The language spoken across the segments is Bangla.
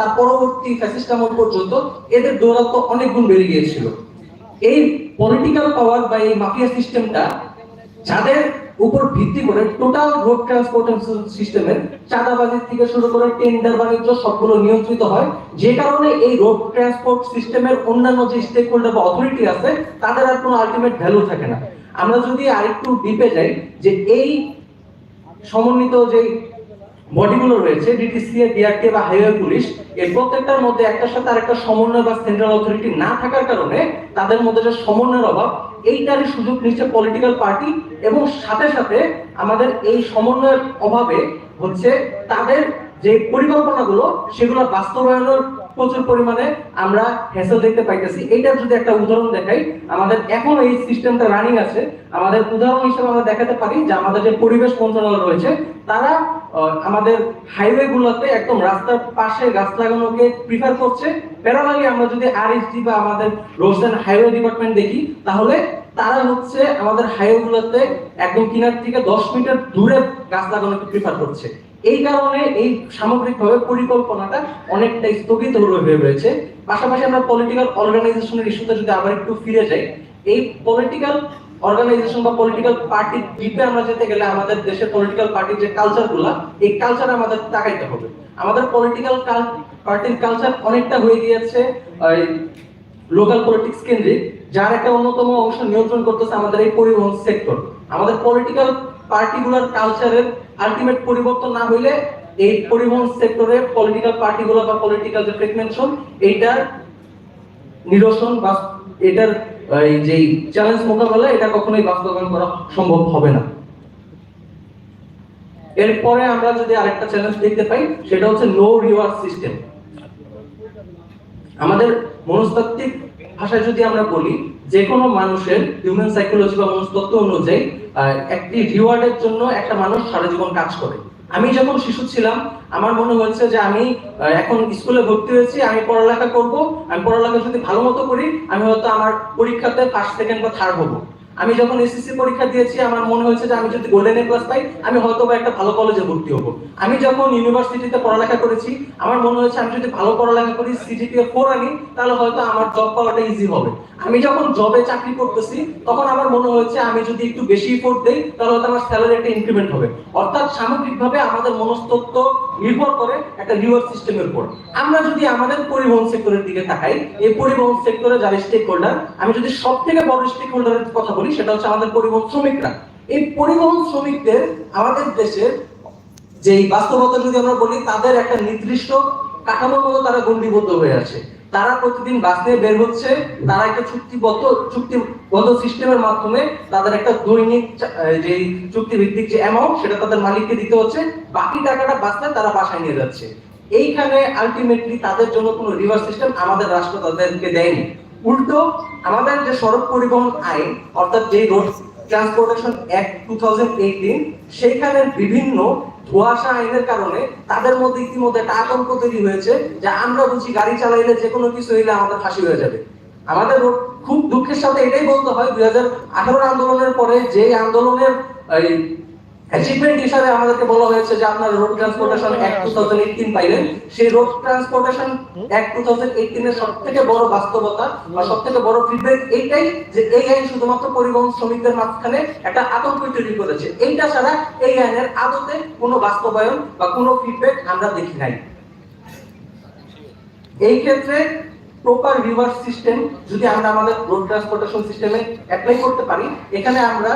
তার পরবর্তী ফ্যাসিস্ট পর্যন্ত এদের দৌরাত্ম অনেক গুণ বেড়ে গিয়েছিল। এই পলিটিক্যাল পাওয়ার বা এই মাফিয়া সিস্টেমটা যাদের উপর ভিত্তি করে টোটাল রোড ট্রান্সপোর্টেশন সিস্টেমের চাঁদাবাজি থেকে শুরু করে টেন্ডার বাণিজ্য সবগুলো নিয়ন্ত্রিত হয়। যে কারণে এই রোড ট্রান্সপোর্ট সিস্টেমের অন্যান্য যে স্টেক হোল্ডার বা অথরিটি আছে, তাদের আর কোনো আলটিমেট ভ্যালু থাকে না। আমরা যদি আরেকটু ডিপে যাই যে এই সমন্বিত যে বডিগুলো রয়েছে ডিটিসি ডিআরটি বা হাইওয়ে পুলিশ এর প্রত্যেকটার মধ্যে একটার সাথে আরেকটা সমন্বয় বা সেন্ট্রাল অথরিটি না থাকার কারণে তাদের মধ্যে যে সমন্বয়ের অভাব, এইটারই সুযোগ নিচ্ছে পলিটিক্যাল পার্টি এবং সাথে সাথে আমাদের এই সমন্বয়ের অভাবে হচ্ছে তাদের যে পরিকল্পনাগুলো, সেগুলো বাস্তবায়নের প্রচুর পরিমাণে আমরা হেসেল দেখতে পাইতেছি। এইটার যদি একটা উদাহরণ দেখাই, আমাদের এখন এই সিস্টেমটা রানিং আছে। আমাদের উদাহরণ হিসেবে আমরা দেখাতে পারি যে আমাদের যে পরিবেশ মন্ত্রণালয় রয়েছে, তারা আমাদের হাইওয়ে গুলোতে একদম রাস্তার পাশে গাছ লাগানোকে প্রিফার করছে। প্যারালালি আমরা যদি আরএসডি বা আমাদের এন্ড হাইওয়ে ডিপার্টমেন্ট দেখি, তাহলে তারা হচ্ছে আমাদের হাইওয়ে গুলোতে একদম কিনার থেকে দশ মিটার দূরে গাছ লাগানোকে প্রিফার করছে। এই কারণে এই সামগ্রিকভাবে পরিকল্পনাটা অনেকটা স্থগিত হয়ে রয়েছে। পাশাপাশি আমরা পলিটিক্যাল অর্গানাইজেশনের ইস্যুতে যদি আবার একটু ফিরে যাই, এই পলিটিক্যাল অর্গানাইজেশন বা পলিটিক্যাল পার্টির দিকে আমরা যেতে গেলে আমাদের দেশের পলিটিক্যাল পার্টির যে কালচারগুলা, এই কালচার আমাদের তাকাইতে হবে। আমাদের পলিটিক্যাল পার্টির কালচার অনেকটা হয়ে গিয়েছে লোকাল পলিটিক্স কেন্দ্রিক, যার একটা অন্যতম অংশ নিয়ন্ত্রণ করতেছে আমাদের এই পরিবহন সেক্টর আমাদের পলিটিক্যাল পার্টিগুলোর কালচারের আলটিমেট পরিবর্তন না হইলে এই পরিবহন সেক্টরে পলিটিক্যাল পার্টিগুলো বা পলিটিক্যাল যে ফ্রেগমেন্টেশন এইটার নিরসন বা এটার এই যে চ্যালেঞ্জ মোকাবেলা, এটা কখনোই বাস্তবায়ন করা সম্ভব হবে না। এরপরে আমরা যদি আরেকটা চ্যালেঞ্জ দেখতে পাই, সেটা হচ্ছে নো রিওয়ার্ড সিস্টেম আমাদের মনস্তাত্ত্বিক ভাষায় যদি আমরা বলি যে কোনো মানুষের হিউম্যান সাইকোলজি বা মনস্তত্ত্ব অনুযায়ী একটি রিওয়ার্ডের জন্য একটা মানুষ সারা জীবন কাজ করে। আমি যখন শিশু ছিলাম, আমার মনে হচ্ছে যে আমি এখন স্কুলে ভর্তি হয়েছি, আমি পড়ালেখা করব, আমি পড়ালেখা যদি ভালো মতো করি, আমি হয়তো আমার পরীক্ষাতে ফার্স্ট সেকেন্ড বা থার্ড হব। আমি যখন এসএসসি পরীক্ষা দিয়েছি, আমার মনে হয়েছে যে আমি যদি গোল্ডেন এ ক্লাস পাই, আমি হয়তো বা একটা ভালো কলেজে ভর্তি হব। আমি যখন ইউনিভার্সিটিতে পড়ালেখা করেছি, আমার মনে হয়েছে আমি যদি ভালো পড়ালেখা করি সিজিপিএ ফোর আনি, তাহলে হয়তো আমার জব পাওয়াটা ইজি হবে। আমি যখন জবে চাকরি করতেছি, তখন আমার মনে হয়েছে আমি যদি একটু বেশি ইফোর্ট দেই, তাহলে হয়তো আমার স্যালারি একটা ইনক্রিমেন্ট হবে। অর্থাৎ সামগ্রিকভাবে আমাদের মনস্তত্ব নির্ভর করে একটা রিওয়ার্ড সিস্টেমের উপর। আমরা যদি আমাদের পরিবহন সেক্টরের দিকে তাকাই, এই পরিবহন সেক্টরে যারা স্টেক হোল্ডার আমি যদি সব থেকে বড় স্টেক হোল্ডারের কথা বলি সেটা হচ্ছে আমাদের পরিবহন শ্রমিকরা। এই পরিবহন শ্রমিকদের আমাদের দেশের যে বাস্তবতা যদি আমরা বলি, তাদের একটা নির্দিষ্ট কাঠামোর মতো তারা গণ্ডিবদ্ধ হয়ে আছে। তারা প্রতিদিন বাস নিয়ে বের হচ্ছে, তারা একটা চুক্তিবদ্ধ চুক্তিবদ্ধ সিস্টেমের মাধ্যমে তাদের একটা দৈনিক যে চুক্তি ভিত্তিক যে অ্যামাউন্ট সেটা তাদের মালিককে দিতে হচ্ছে। বাকি টাকাটা বাঁচলে তারা বাসায় নিয়ে যাচ্ছে। এইখানে আলটিমেটলি তাদের জন্য কোনো রিভার্স সিস্টেম আমাদের রাষ্ট্র তাদেরকে দেয়নি। উল্টো আমাদের যে সড়ক পরিবহন আইন, অর্থাৎ যে রোড ট্রান্সপোর্টেশন অ্যাক্ট টু সেইখানে বিভিন্ন ধোঁয়াশা আইনের কারণে তাদের মধ্যে ইতিমধ্যে একটা আতঙ্ক তৈরি হয়েছে যে আমরা বুঝি গাড়ি চালাইলে যে কোনো কিছু হইলে আমাদের ফাঁসি হয়ে যাবে। আমাদের খুব দুঃখের সাথে এটাই বলতে হয়, দুই হাজার আঠারো আন্দোলনের পরে যে আন্দোলনের অ্যাচিভমেন্ট হিসাবে আমাদেরকে বলা হয়েছে যে আপনারা road transportation act two thousand eighteen পাইলেন সেই road transportation act two thousand এইটিনের সব থেকে বড় বাস্তবতা বা সব থেকে বড় ফিডব্যাক এইটাই যে এই আইন শুধুমাত্র পরিবহন শ্রমিকদের মাঝখানে একটা আতঙ্ক তৈরি করেছে। এইটা ছাড়া এই আইনের আদতে কোনো বাস্তবায়ন বা কোনো ফিডব্যাক আমরা দেখি নাই। এই ক্ষেত্রে প্রপার রিভার্স সিস্টেম যদি আমরা আমাদের রোড ট্রান্সপোর্টেশন সিস্টেমে অ্যাপ্লাই করতে পারি এখানে আমরা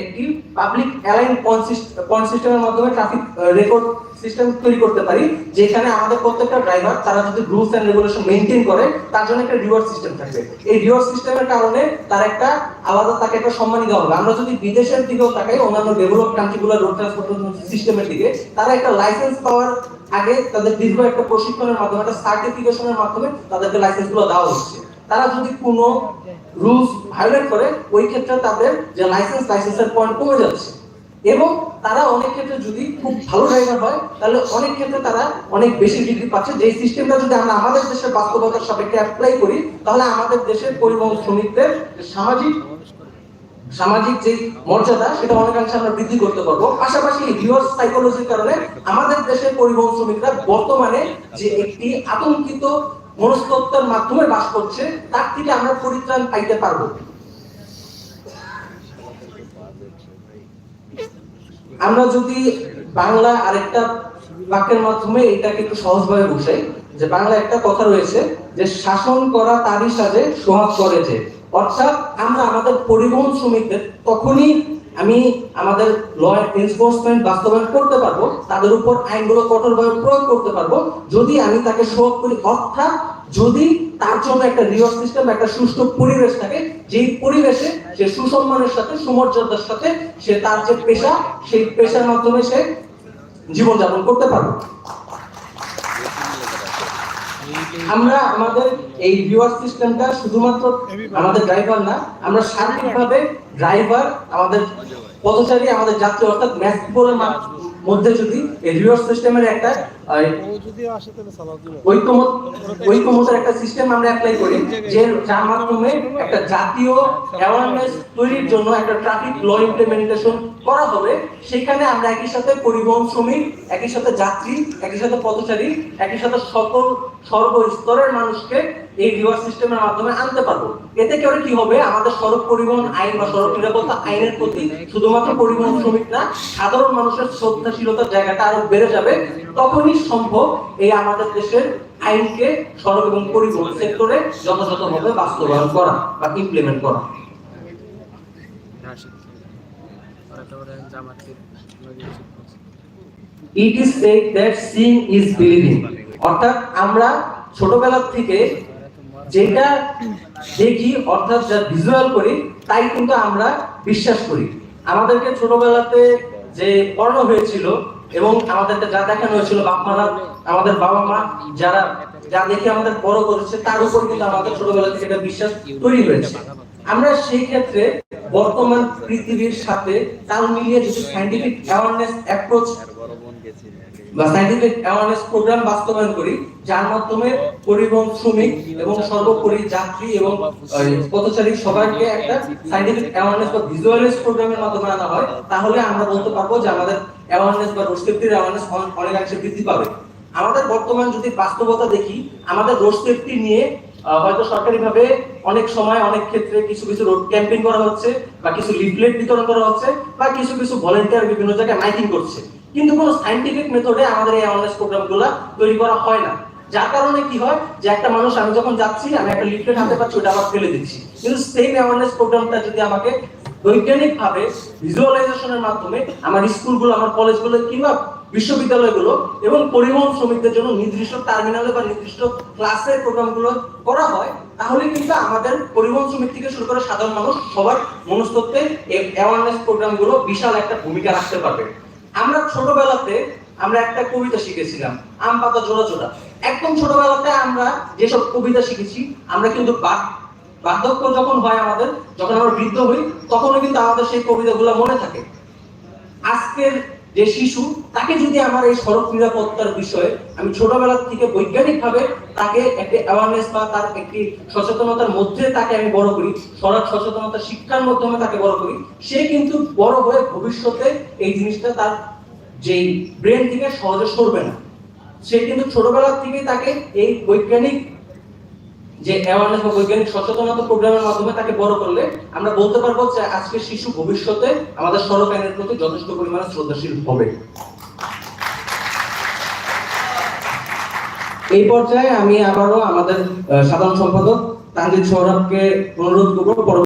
একটি পাবলিক অ্যালাইন পয়েন্ট সিস্টেমের মাধ্যমে ট্রাফিক রেকর্ড সিস্টেম তৈরি করতে পারি, যেখানে আমাদের প্রত্যেকটা ড্রাইভার তারা যদি রুলস এন্ড রেগুলেশন মেনটেন করে, তার জন্য একটা রিওয়ার্ড সিস্টেম থাকবে। এই রিওয়ার্ড সিস্টেমের কারণে তার একটা আলাদা, তাকে একটা সম্মানী দেওয়া হবে। আমরা যদি বিদেশের দিকেও তাকাই, অন্যান্য ডেভেলপ কান্ট্রিগুলোর রোড ট্রান্সপোর্টেশন সিস্টেমের দিকে, তারা একটা লাইসেন্স পাওয়ার আগে তাদের দীর্ঘ একটা প্রশিক্ষণের মাধ্যমে, একটা সার্টিফিকেশনের মাধ্যমে তাদেরকে লাইসেন্সগুলো দেওয়া হচ্ছে। তারা যদি কোনো রুলস ভায়োলেট করে, ওই ক্ষেত্রে তাদের যে লাইসেন্স লাইসেন্সের পয়েন্ট কমে যাচ্ছে। এবং তারা অনেক ক্ষেত্রে যদি খুব ভালো ড্রাইভার হয়, তাহলে অনেক ক্ষেত্রে তারা অনেক বেশি ডিগ্রি পাচ্ছে। যে সিস্টেমটা যদি আমরা আমাদের দেশের বাস্তবতার সাপেক্ষে অ্যাপ্লাই করি, তাহলে আমাদের দেশের পরিবহন শ্রমিকদের সামাজিক সামাজিক যে মর্যাদা, সেটা অনেকাংশে আমরা বৃদ্ধি করতে পারব। পাশাপাশি রিভার্স সাইকোলজির কারণে আমাদের দেশের পরিবহন শ্রমিকরা বর্তমানে যে একটি আতঙ্কিত মনস্তত্ত্বের মাধ্যমে বাস করছে, তার থেকে আমরা পরিত্রাণ পাইতে পারব। আমরা যদি বাংলা আরেকটা বাক্যের মাধ্যমে এটাকে একটু সহজভাবে বুঝাই, যে বাংলা একটা কথা রয়েছে যে শাসন করা তারই সাজে, সোহাগ করে যে। অর্থাৎ আমরা আমাদের পরিবহন শ্রমিকদের তখনই আমি আমাদের ল এনফোর্সমেন্ট বাস্তবায়ন করতে পারব, তাদের উপর আইনগুলো কঠোরভাবে প্রয়োগ করতে পারব, যদি আমি তাকে সোহাগ করি, অর্থাৎ যদি তার জন্য একটা রিওয়ার্ড সিস্টেম একটা সুষ্ঠু পরিবেশ থাকে, যেই পরিবেশে সে সুসম্মানের সাথে, সুমর্যাদার সাথে সে তার যে পেশা, সেই পেশার মাধ্যমে সে জীবনযাপন করতে পারবে। আমরা আমাদের এই রিওয়ার্ড সিস্টেমটা শুধুমাত্র আমাদের ড্রাইভার না আমরা সার্বিকভাবে ড্রাইভার আমাদের পথচারী আমাদের যাত্রী অর্থাৎ ম্যাচ পিপলের মধ্যে যদি এই রিওয়ার্ড সিস্টেমের একটা ঐকমত ঐকমতের একটা সিস্টেম আমরা অ্যাপ্লাই করি যে যার মাধ্যমে একটা জাতীয় অ্যাওয়ারনেস তৈরির জন্য একটা ট্রাফিক ল ইমপ্লিমেন্টেশন করা হবে, সেখানে আমরা একই সাথে পরিবহন শ্রমিক, একই সাথে যাত্রী, একই সাথে পথচারী, একই সাথে সকল সর্বস্তরের মানুষকে এই রিওয়ার্ড সিস্টেমের মাধ্যমে আনতে পারব। এতে করে কি হবে? আমাদের সড়ক পরিবহন আইন বা সড়ক নিরাপত্তা আইনের প্রতি শুধুমাত্র পরিবহন শ্রমিক না, সাধারণ মানুষের শ্রদ্ধাশীলতার জায়গাটা আরও বেড়ে যাবে। তখনই সম্ভব এই আমাদের দেশের আইনকে সড়ক এবং পরিবহন সেক্টরে যথাযথভাবে বাস্তবায়ন করা বা ইমপ্লিমেন্ট করা। It is that seeing is believing অর্থাৎ আমরা ছোটবেলা থেকে যেটা দেখি, অর্থাৎ যা ভিজুয়াল করি, তাই কিন্তু আমরা বিশ্বাস করি। আমাদেরকে ছোটবেলাতে যে হয়েছিল এবং আমাদেরকে যা দেখানো হয়েছিল বাপ মারা আমাদের বাবা মা যারা যা দেখে আমাদের বড় করেছে, তার উপর কিন্তু আমাদের ছোটবেলা থেকে একটা বিশ্বাস তৈরি হয়েছে। আমরা সেই ক্ষেত্রে বর্তমান পৃথিবীর সাথে তাল মিলিয়ে যদি সাইন্টিফিক অ্যাওয়ারনেস অ্যাপ্রোচ বা সাইন্টিফিক অ্যাওয়ারনেস প্রোগ্রাম বাস্তবায়ন করি, যার মাধ্যমে পরিবহন শ্রমিক এবং সর্বোপরি যাত্রী এবং পথচারী সবাইকে একটা সাইন্টিফিক অ্যাওয়ারনেস বা ভিজুয়ালাইজ প্রোগ্রামের মাধ্যমে আনা হয়, তাহলে আমরা বলতে পারব যে আমাদের অ্যাওয়ারনেস বা রোড সেফটির অ্যাওয়ারনেস অনেকাংশে বৃদ্ধি পাবে। আমাদের বর্তমান যদি বাস্তবতা দেখি, আমাদের রোড নিয়ে হয়তো সরকারিভাবে অনেক সময়, অনেক ক্ষেত্রে কিছু কিছু রোড ক্যাম্পেইন করা হচ্ছে, বা কিছু লিফলেট বিতরণ করা হচ্ছে, বা কিছু কিছু ভলেন্টিয়ার বিভিন্ন জায়গায় মাইকিং করছে। কিন্তু কোনো সাইন্টিফিক মেথডে আমাদের এই অ্যাওয়ারনেস প্রোগ্রামগুলো তৈরি করা হয় না। যার কারণে কি হয় যে একটা মানুষ, আমি যখন যাচ্ছি, আমি একটা লিফলেট হাতে পাচ্ছি, ওটা আবার ফেলে দিচ্ছি। কিন্তু সেম অ্যাওয়ারনেস প্রোগ্রামটা যদি আমাকে বৈজ্ঞানিক ভাবে ভিজুয়ালাইজেশনের মাধ্যমে আমার স্কুলগুলো আমার কলেজগুলো কিংবা বিশ্ববিদ্যালয়গুলো এবং পরিবহন শ্রমিকদের জন্য নির্দিষ্ট টার্মিনালে বা নির্দিষ্ট ক্লাসের প্রোগ্রামগুলো করা হয়, তাহলে কিন্তু আমাদের পরিবহন শ্রমিক থেকে শুরু করে সাধারণ মানুষ সবার মনস্তত্ত্বে অ্যাওয়ারনেস প্রোগ্রামগুলো বিশাল একটা ভূমিকা রাখতে পারবে। আমরা ছোটবেলাতে আমরা একটা কবিতা শিখেছিলাম, আম পাতা জোড়া জোড়া একদম ছোটবেলাতে আমরা যেসব কবিতা শিখেছি, আমরা কিন্তু বার্ধক্য যখন হয় আমাদের, যখন আমরা বৃদ্ধ হই, তখনও কিন্তু আমাদের সেই কবিতাগুলো মনে থাকে। আজকের যে শিশু, তাকে যদি আমার এই সড়ক নিরাপত্তার বিষয়ে আমি ছোটবেলা থেকে বৈজ্ঞানিক ভাবে তাকে একটি অ্যাওয়ারনেস বা তার একটি সচেতনতার মধ্যে তাকে আমি বড় করি, সড়ক সচেতনতা শিক্ষার মাধ্যমে তাকে বড় করি, সে কিন্তু বড় হয়ে ভবিষ্যতে এই জিনিসটা তার যেই ব্রেন থেকে সহজে সরবে না। সে কিন্তু ছোটবেলা থেকেই তাকে এই বৈজ্ঞানিক যে অ্যাওয়ারনেস বা বৈজ্ঞানিক সচেতনতা প্রোগ্রামের মাধ্যমে তাকে বড় করলে আমরা বলতে পারব যে আজকের শিশু ভবিষ্যতে আমাদের সড়ক আইনের প্রতি যথেষ্ট পরিমাণে শ্রদ্ধাশীল হবে। এই পর্যায়ে আমি আবারও আমাদের সাধারণ সম্পাদক তানজিদ সৌরভকে অনুরোধ করব